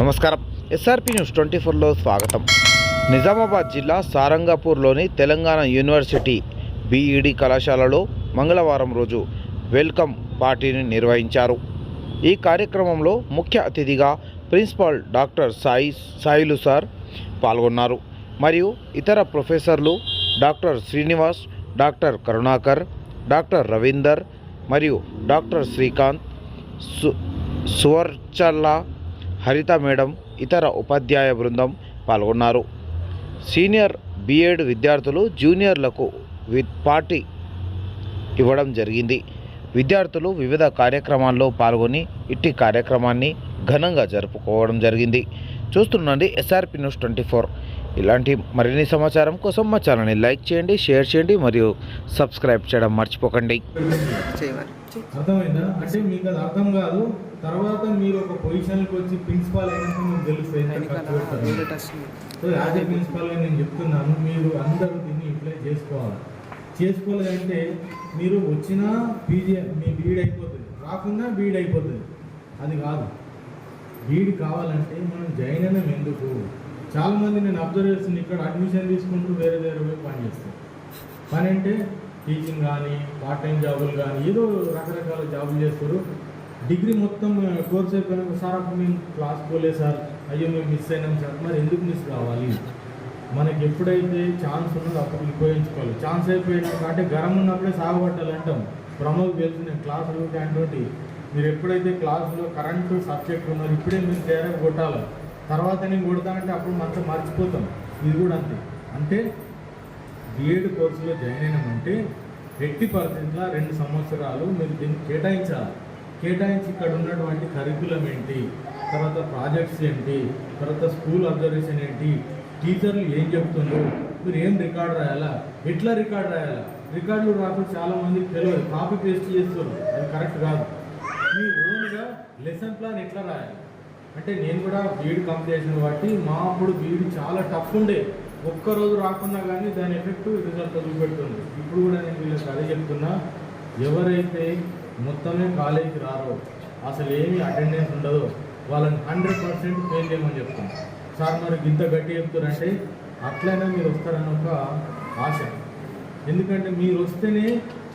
నమస్కారం. SRP news twenty ఫోర్లో స్వాగతం. నిజామాబాద్ జిల్లా సారంగపూర్లోని తెలంగాణ యూనివర్సిటీ బీఈడి కళాశాలలో మంగళవారం రోజు వెల్కమ్ పార్టీని నిర్వహించారు. ఈ కార్యక్రమంలో ముఖ్య అతిథిగా principal doctor Sai Sailu sir పాల్గొన్నారు. మరియు ఇతర ప్రొఫెసర్లు doctor Srinivas doctor Karunakar doctor Ravinder మరియు డాక్టర్ శ్రీకాంత్ సు సువర్చల్లా హరిత మేడం ఇతర ఉపాధ్యాయ బృందం పాల్గొన్నారు. సీనియర్ బీఎడ్ విద్యార్థులు జూనియర్లకు వి పార్టీ ఇవ్వడం జరిగింది. విద్యార్థులు వివిధ కార్యక్రమాల్లో పాల్గొని ఇట్టి కార్యక్రమాన్ని ఘనంగా జరుపుకోవడం జరిగింది. చూస్తుండండి ఎస్ఆర్పి న్యూస్ ట్వంటీ ఫోర్. ఇలాంటి మరిన్ని సమాచారం కోసం మా ఛానల్ని లైక్ చేయండి షేర్ చేయండి మరియు సబ్స్క్రైబ్ చేయడం మర్చిపోకండి. అర్థమైందా? అంటే మీకు అది అర్థం కాదు. తర్వాత మీరు ఒక పొజిషన్కి వచ్చి ప్రిన్సిపాల్ అయినాక మీకు తెలుస్తుంది. సో యాజ్ ఏ ప్రిన్సిపాల్గా నేను చెప్తున్నాను మీరు అందరూ దీన్ని యూటిలైజ్ చేసుకోవాలి. చేసుకోవాలంటే మీరు వచ్చినా పీజీ మీ బీడ్ అయిపోతుంది. రాకుండా బీడ్ అయిపోతుంది. అది కాదు. బీడ్ కావాలంటే మనం జైననం ఎందుకు? చాలామంది నేను అబ్జర్వ్ చేస్తుంది ఇక్కడ అడ్మిషన్ తీసుకుంటూ వేరే వేరే పోయి పని చేస్తారు. పని అంటే టీచింగ్ కానీ పార్ట్ టైం జాబులు కానీ ఏదో రకరకాల జాబులు చేస్తారు. డిగ్రీ మొత్తం కోర్స్ అయిపోయినాక సార్ అప్పుడు మేము క్లాస్ పోలే సార్. అయ్యో మేము మిస్ అయినాం సార్. మరి ఎందుకు మిస్ కావాలి? మనకి ఎప్పుడైతే ఛాన్స్ ఉన్నదో అప్పుడు ఉపయోగించుకోవాలి. ఛాన్స్ అయిపోయినాక అంటే గరం ఉన్నప్పుడే సాగుపట్టాలి అంటాం. ప్రమోద్ తెలుసు నేను క్లాసులు అంటే మీరు ఎప్పుడైతే క్లాసులో కరెంటు సబ్జెక్ట్ ఉన్నారో ఇప్పుడే మీరు డైరెక్ట్ కొట్టాలి? తర్వాత నేను కొడతానంటే అప్పుడు మనతో మర్చిపోతాం. ఇది కూడా అంతే. అంటే బిఎడ్ కోర్సులో జాయిన్ అయినామంటే ఎట్టి పరిస్థితుల్లో రెండు సంవత్సరాలు మీరు దీన్ని కేటాయించాలి. కేటాయించి ఇక్కడ ఉన్నటువంటి కరికులం ఏంటి తర్వాత ప్రాజెక్ట్స్ ఏంటి తర్వాత స్కూల్ అబ్జర్వేషన్ ఏంటి టీచర్లు ఏం చెప్తుండ్రు మీరు ఏం రికార్డ్ రాయాలా ఎట్లా రికార్డ్ రాయాలా? రికార్డులు రాకుండా చాలామంది తెలియదు. కాపీ పేస్ట్ చేస్తారు. అది కరెక్ట్ కాదు. మీ ఓన్గా లెసన్ ప్లాన్ ఎట్లా రాయాలి? అంటే నేను కూడా బీఈడి కంప్లీట్ చేసిన కాబట్టి మా అప్పుడు బీఈడి చాలా టఫ్ ఉండే. ఒక్క రోజు రాకున్నా కానీ దాని ఎఫెక్ట్ రిజల్ట్ చూపెడుతుంది ఇప్పుడు కూడా నేను వీళ్ళకి అదే చెప్తున్నా. ఎవరైతే మొత్తమే కాలేజీకి రారో అసలు ఏమి అటెండెన్స్ ఉండదో వాళ్ళని హండ్రెడ్ పర్సెంట్ ఫెయిల్ చేయమని చెప్తాను సార్ మరి ఇంత గట్టి చెప్తారంటే అట్లనే మీరు వస్తారని ఒక ఆశ. ఎందుకంటే మీరు వస్తేనే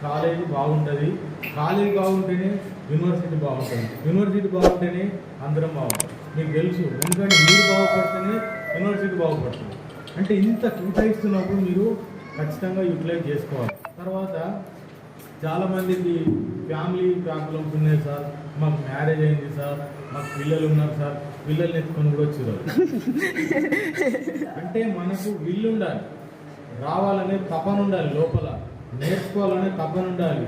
కాలేజీ బాగుంటుంది. కాలేజీ బాగుంటేనే యూనివర్సిటీ బాగుంటుంది. యూనివర్సిటీ బాగుంటేనే అందరం బాగుంటుంది మీకు తెలుసు ఎందుకంటే మీరు బాగుపడితేనే యూనివర్సిటీ బాగుపడుతుంది. అంటే ఇంత కేటాయిస్తున్నప్పుడు మీరు ఖచ్చితంగా యూటిలైజ్ చేసుకోవాలి. తర్వాత చాలామందికి ఫ్యామిలీ ప్రాబ్లమ్స్ ఉన్నాయి సార్. మాకు మ్యారేజ్ అయింది సార్. మాకు పిల్లలు ఉన్నారు సార్. పిల్లల్ని ఎత్తుకొని కూడా వచ్చారు. అంటే మనకు వీళ్ళు ఉండాలి. రావాలనే తపన ఉండాలి లోపల. నేర్చుకోవాలనే తపన ఉండాలి.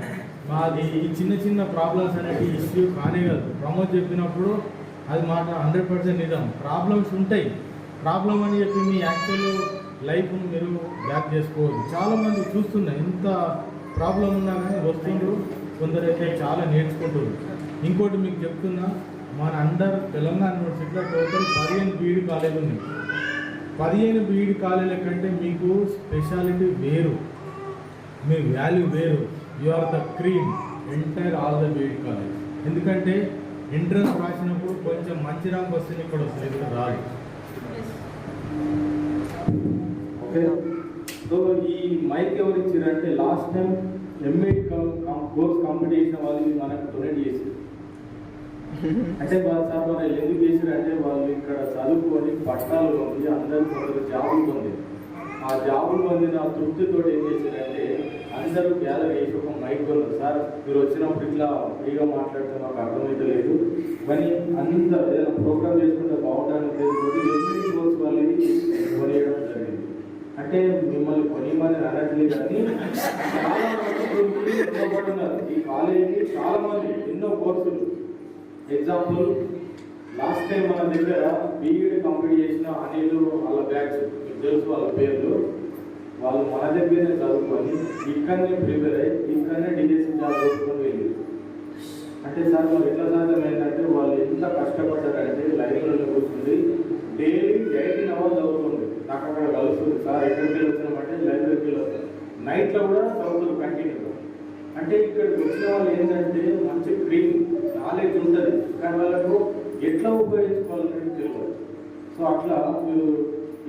మాది ఈ చిన్న చిన్న ప్రాబ్లమ్స్ అనేవి ఇష్యూ కానే కాదు. ప్రమోద్ చెప్పినప్పుడు అది మాట హండ్రెడ్ పర్సెంట్ నిజం. ప్రాబ్లమ్స్ ఉంటాయి. ప్రాబ్లం అని చెప్పి మీ యాక్చువల్ లైఫ్ను మీరు బ్యాక్ చేసుకోవచ్చు. చాలామంది చూస్తున్నా ఎంత ప్రాబ్లం ఉన్నా కానీ వస్తుండ్రు. కొందరైతే చాలా నేర్చుకుంటారు ఇంకోటి మీకు చెప్తున్నా మన అండర్ తెలంగాణ యూనివర్సిటీలో టోటల్ పదిహేను బీఈడి కాలేజ్ ఉంది పదిహేను బీఈడి కాలేజీల కంటే మీకు స్పెషాలిటీ వేరు. మీ వాల్యూ వేరు. You are the cream entire all the BEd college ఎందుకంటే ఎంట్రన్స్ రాసినప్పుడు కొంచెం మంచి ర్యాంక్ వస్తే ఇక్కడ వస్తుంది ఇక్కడ రాదు. ఓకే సో ఈ మైక్ ఎవరు ఇచ్చారంటే last time MA course complete చేసిన వాళ్ళు మనకు డొనేట్ చేశారు. అంటే వాళ్ళు సార్ వాళ్ళు ఎందుకు చేశారు అంటే వాళ్ళు ఇక్కడ చదువుకొని పట్టాలు పొంది అందరూ కొందరు జాబులు పొంది ఆ జాబులు పొందిన తృప్తితో ఏం చేశారంటే అందరూ గ్యాదర్ చేసి ఒక మైక్ కొన్నారు. సార్ మీరు వచ్చినప్పుడు ఇట్లా ఫ్రీగా మాట్లాడితే మాకు అర్థమైతే లేదు. కానీ అంత ఏదైనా ప్రోగ్రామ్ చేసుకుంటే బాగుంటారని ఉద్దేశంతో ఎంపీ కోర్స్ వాళ్ళని కొనియడం జరిగింది? అంటే మిమ్మల్ని కొనియమని అనట్లేదు కానీ చాలా ఈ కాలేజీకి చాలా మంది ఎన్నో కోర్సులు. ఎగ్జాంపుల్ లాస్ట్ టైం మన దగ్గర బీఈడి కంప్లీట్ చేసిన అనిలు వాళ్ళ బ్యాచ్ తెలుసు వాళ్ళ పేర్లు. వాళ్ళు మన దగ్గరనే చదువుకొని ఇక్కడనే ప్రిపేర్ అయ్యి ఇక్కడనే డిజెషన్ జాబ్ చేసుకొని వెళ్ళి. అంటే సార్ వాళ్ళు ఎట్లా సాధ్యం ఏంటంటే వాళ్ళు ఎంత కష్టపడ్డారంటే లైబ్రరీలో కూర్చుంది. డైలీ ఎయిటీన్ అవర్స్ చదువుతుంది. నాకు అక్కడ కలుస్తుంది. సార్ ఎక్కడికి వచ్చినామంటే లైబ్రరీకి వస్తుంది నైట్లో కూడా చదువుతూ అంటే ఇక్కడికి వచ్చిన వాళ్ళు ఏంటంటే మంచి క్రీమ్ నాలెడ్జ్ ఉంటుంది. కానీ వాళ్ళకు ఎట్లా ఉపయోగించుకోవాలనేది తెలియదు. సో అట్లా మీరు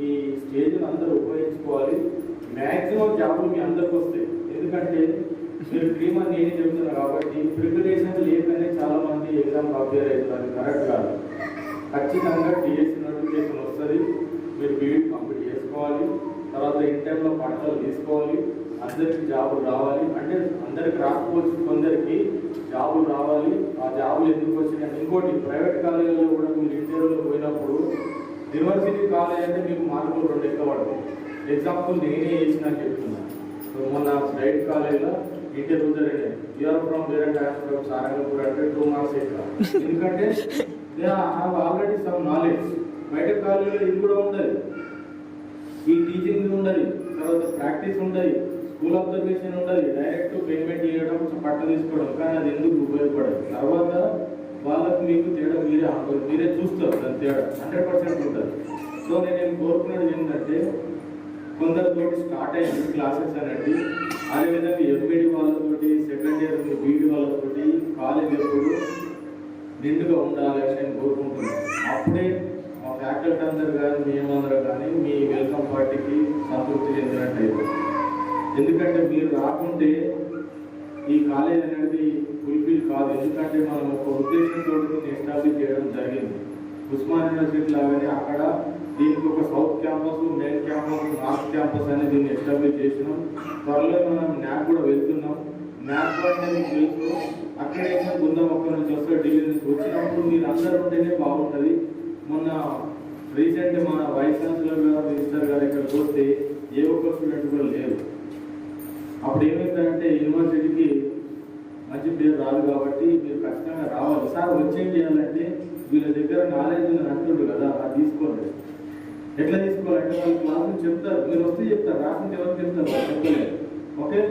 ఈ స్టేజ్ని అందరూ ఉపయోగించుకోవాలి. మ్యాక్సిమం జాబులు మీ అందరికి వస్తాయి. ఎందుకంటే మీరు క్రీమ్ అని ఏం చెప్తున్నారు కాబట్టి ప్రిపరేషన్ లేకనే చాలా మంది ఎగ్జామ్ అపేర్ అవుతారు కరెక్ట్ కాదు. ఖచ్చితంగా టీఎస్సీ నోటిఫికేషన్ వస్తుంది. మీరు బీఈడ్ కంప్లీట్ చేసుకోవాలి. తర్వాత ఇంటర్లో పాఠశాలు తీసుకోవాలి. అందరికి జాబులు రావాలి. అంటే అందరికి రాకపోవచ్చు కొందరికి జాబులు రావాలి. ఆ జాబులు ఎందుకు వచ్చినాయి ఇంకోటి ప్రైవేట్ కాలేజీలో కూడా మీరు ఇంటర్వ్యూలో పోయినప్పుడు యూనివర్సిటీ కాలేజ్ అంటే మీకు మార్కులు రెండు ఎక్కువ పడతాయి. ఎగ్జాంపుల్ నేనే చేసిన చెప్తున్నాను సో మొన్న ప్రైవేట్ కాలేజీలో ఇంటర్వ్యూ జరిగినాయి యూఆర్ ఫ్రమ్ వేరే ఫ్రమ్ సారంగపూర్? అంటే టూ మార్క్స్ ఎక్కువ. ఎందుకంటే they have already some knowledge బయట కాలేజీలో ఇది కూడా ఉండదు. ఈ టీచింగ్ ఉండదు. తర్వాత ప్రాక్టీస్ ఉండదు. స్కూల్ అబ్జర్వేషన్ ఉండదు. డైరెక్ట్ పేమెంట్ చేయడం పట్ట తీసుకోవడం. కానీ అది ఎందుకు ఉపయోగపడదు? తర్వాత వాళ్ళకు మీకు తేడా మీరే మీరే చూస్తారు. దాని తేడా. హండ్రెడ్ పర్సెంట్ ఉంటుంది. సో నేను కోరుకునేది ఏంటంటే కొందరితో స్టార్ట్ అయ్యింది క్లాసెస్ అనేది అదేవిధంగా ఎంబీడీ వాళ్ళతోటి సెకండ్ ఇయర్ బీడీ వాళ్ళతోటి కాలేజ్ ఎప్పుడు నిండుగా ఉండాలి అని నేను కోరుకుంటున్నాను. అప్పుడే మా ఫ్యాకల్టీ అందరు కానీ మేమందరూ కానీ మీ వెల్కమ్ పార్టీకి సంతృప్తి చెందినట్టయితే. ఎందుకంటే మీరు రాకుంటే ఈ కాలేజ్ అనేది ఫుల్ఫిల్ కాదు. ఎందుకంటే మనం ఒక ఉద్దేశంతో ఎస్టాబ్లిష్ చేయడం జరిగింది. ఉస్మాన్ యూనివర్సిటీ లాగానే అక్కడ దీనికి ఒక south campus main campus north campus అనేది దీన్ని ఎస్టాబ్లిష్ చేసినాం. త్వరలో మనం న్యాక్ కూడా వెళ్తున్నాం. మ్యాథ్ అంటే మీకు తెలుసు ఏమైనా బృందం ఒక్క నుంచి వస్తే ఢిల్లీ నుంచి వచ్చినప్పుడు మీరు అందరూ ఉంటేనే బాగుంటుంది. మొన్న రీసెంట్ మన వైస్ ఛాన్సలర్ గారు మినిస్టర్ గారు ఇక్కడ చూస్తే ఏ ఒక్క స్టూడెంట్ కూడా లేరు. అప్పుడు ఏమైందంటే యూనివర్సిటీకి మంచి పేరు రాదు కాబట్టి మీరు ఖచ్చితంగా రావాలి. సార్ వచ్చేం చేయాలంటే వీళ్ళ దగ్గర నాలెడ్జ్ ఉందని అంటుండ్రు కదా అది తీసుకోండి. ఎట్లా తీసుకోవాలంటే వాళ్ళు క్లాసులు చెప్తారు. మీరు వస్తే చెప్తారు. రాకుండా ఎవరు చెప్తారు? వాళ్ళు ఓకే?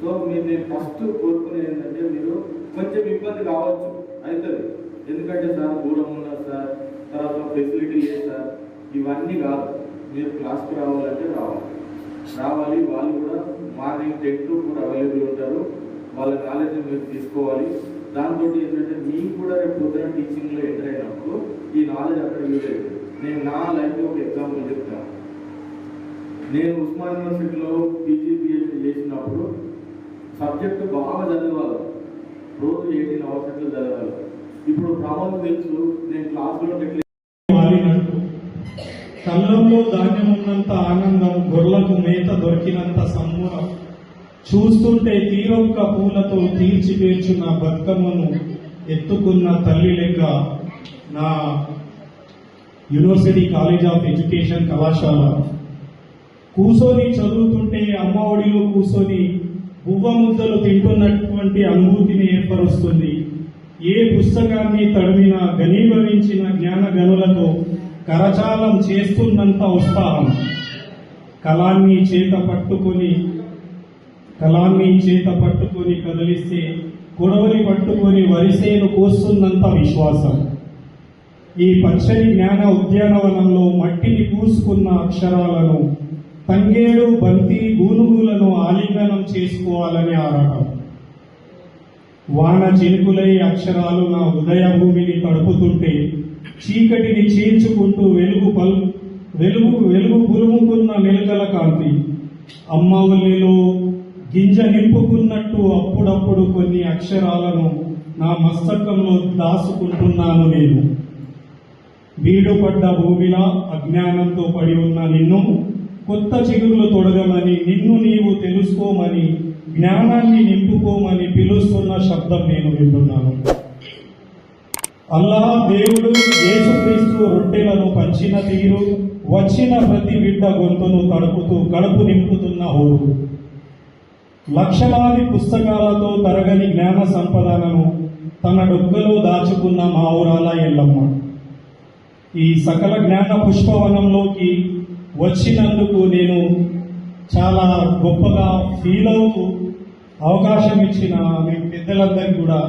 సో మీరు నేను ఫస్ట్ కోరుకునేది ఏంటంటే మీరు కొంచెం ఇబ్బంది కావచ్చు అవుతుంది. ఎందుకంటే సార్ దూరం ఉన్నారు సార్ తర్వాత ఫెసిలిటీ లేదు సార్. ఇవన్నీ కాదు. మీరు క్లాస్కి రావాలంటే రావాలి. రావాలి వాళ్ళు కూడా మార్నింగ్ టెన్ టు కూడా అవైలబుల్ ఉంటారు. వాళ్ళ నాలెడ్జ్ మీరు తీసుకోవాలి. దాంతో ఏంటంటే మీకు కూడా రేపు పొద్దున టీచింగ్లో ఎంటర్ అయినప్పుడు ఈ నాలెడ్జ్ అక్కడ యూజ్ అయ్యింది నేను నా లైఫ్లో ఒక ఎగ్జాంపుల్ చెప్తాను నేను ఉస్మాన్ యూనివర్సిటీలో పీజీ పిహెచ్డి చేసినప్పుడు సబ్జెక్ట్ బాగా చదివాలి రోజు ఎయిటీన్ అవర్స్ ఎట్లా చదవాలి ఇప్పుడు ప్రమాదం తెలుసు నేను క్లాస్లో కళ్ళంలో ధాన్యం ఉన్నంత ఆనందం గొర్రెలకు మేత దొరికినంత సమ్మురం చూస్తుంటే తీరొక్క పూలతో తీర్చిపేర్చున్న బతుకమ్మను ఎత్తుకున్న తల్లి లెక్క నా యూనివర్సిటీ కాలేజ్ ఆఫ్ ఎడ్యుకేషన్ కళాశాల. కూసోని చదువుతుంటే అమ్మ ఒడిలో కూసోని బువ్వ ముద్దలు తింటున్నటువంటి అనుభూతిని ఏర్పరుస్తుంది. ఏ పుస్తకాన్ని తడిమినా ఘనీభవించిన జ్ఞాన గనులతో కరచాలం చేస్తున్నంత ఉత్సాహం. కళాన్ని చేత పట్టుకొని కళాన్ని చేత పట్టుకొని కదిలిస్తే కొడవని పట్టుకొని వరిసేను కోస్తున్నంత విశ్వాసం. ఈ పచ్చని జ్ఞాన ఉద్యానవనంలో మట్టిని పూసుకున్న అక్షరాలను తంగేడు బంతి గూనుగులను ఆలింగనం చేసుకోవాలని ఆరాటం. వాన చినుకులై అక్షరాలు నా హృదయ భూమిని తడుపుతుంటే చీకటిని చీల్చుకుంటూ వెలుగు పల్ వెలుగు వెలుగు పులుముకున్న మెలకల కాంతి. అమ్మవల్లిలో గింజ నింపుకున్నట్టు అప్పుడప్పుడు కొన్ని అక్షరాలను నా మస్తకంలో దాసుకుంటున్నాను నేను. బీడుపడ్డ భూమిలా అజ్ఞానంతో పడి ఉన్న నిన్ను కొత్త చిగురులు తొడగమని నిన్ను నీవు తెలుసుకోమని జ్ఞానాన్ని నింపుకోమని పిలుస్తున్న శబ్దం నేను వింటున్నాను. అల్లా దేవుడు యేసుక్రీస్తు రొట్టెలను పంచిన తీరు వచ్చిన ప్రతి బిడ్డ గొంతును తడుపుతూ కడుపు నింపుతున్న హోరు. లక్షలాది పుస్తకాలతో తరగని జ్ఞాన సంపదలను తన డొక్కలో దాచుకున్న మా ఊరాల ఎల్లమ్మ. ఈ సకల జ్ఞాన పుష్పవనంలోకి వచ్చినందుకు నేను చాలా గొప్పగా ఫీల్ అవుతూ అవకాశం ఇచ్చిన మీ పెద్దలందరికీ కూడా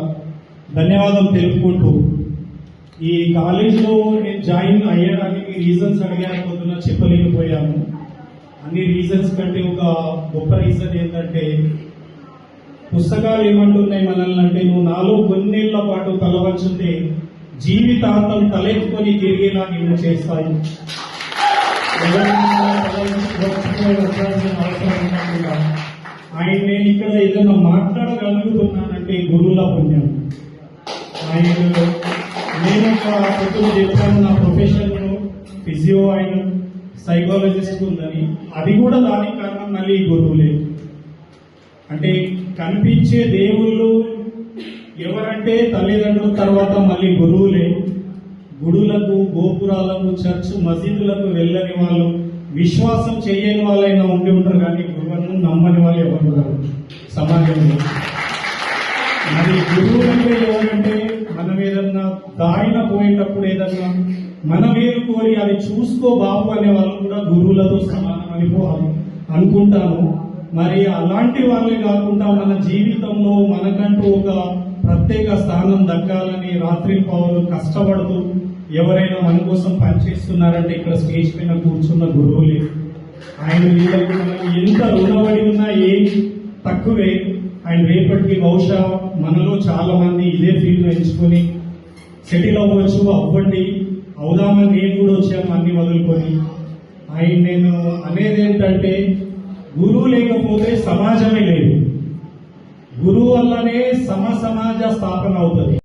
ధన్యవాదం తెలుపుకుంటూ ఈ కాలేజీలో నేను జాయిన్ అయ్యడానికి రీజన్స్ అడిగాను పొద్దున చెప్పలేకపోయాను. అన్ని రీజన్స్ కంటే ఒక గొప్ప రీజన్ ఏంటంటే పుస్తకాలు ఏమంటున్నాయి మనల్ని అంటే నువ్వు నాలో కొన్నేళ్ళ పాటు తలవంచుతే జీవితాంతం తలెత్తుకొని తిరిగేలా నేను చేస్తాయి. ఎవరైనా అవసరం ఆయన నేను ఇక్కడ ఏదైనా మాట్లాడగలుగుతున్నానంటే గురువుల పుణ్యం. ఆయన నేను ఒక చెప్పాను నా ప్రొఫెషన్ ఫిజియో ఆయన. సైకాలజిస్ట్ ఉందని. అది కూడా దానికి కారణం మళ్ళీ గురువులే. అంటే కనిపించే దేవుళ్ళు ఎవరంటే తల్లిదండ్రుల తర్వాత మళ్ళీ గురువులే. గుడులకు గోపురాలకు చర్చ్ మసీదులకు వెళ్ళని వాళ్ళు విశ్వాసం చేయని వాళ్ళైనా ఉండి ఉంటారు కానీ గురువులను నమ్మని వాళ్ళు ఎవరు ఉండరు. సమాజంలో. మరి గురువులు అంటే ఎవరంటే మనం ఏదన్నా దారిన పోయేటప్పుడు ఏదన్నా మన వేలు కోరి అది చూసుకో బాబు అనే వాళ్ళు కూడా గురువులతో సమానం అయిపోవాలి అనుకుంటాను. మరి అలాంటి వాళ్ళే కాకుండా మన జీవితంలో మనకంటూ ఒక ప్రత్యేక స్థానం దక్కాలని రాత్రి పావులు కష్టపడుతూ ఎవరైనా మన కోసం పనిచేస్తున్నారంటే ఇక్కడ స్టేజ్ పైన కూర్చున్న గురువులే. ఆయన వీళ్ళకి మనం ఎంత రుణపడి ఉన్నా ఏం తక్కువే. ఆయన రేపటికి బహుశా మనలో చాలా మంది ఇదే ఫీల్డ్ ఎంచుకొని సెటిల్ అవ్వచ్చు అవ్వండి. అవుదామని నేను కూడా వచ్చాము అన్ని వదులుకొని. ఆయన నేను అనేది ఏంటంటే గురువు లేకపోతే సమాజమే లేదు. గురువు వల్లనే సమ సమాజ స్థాపన అవుతుంది.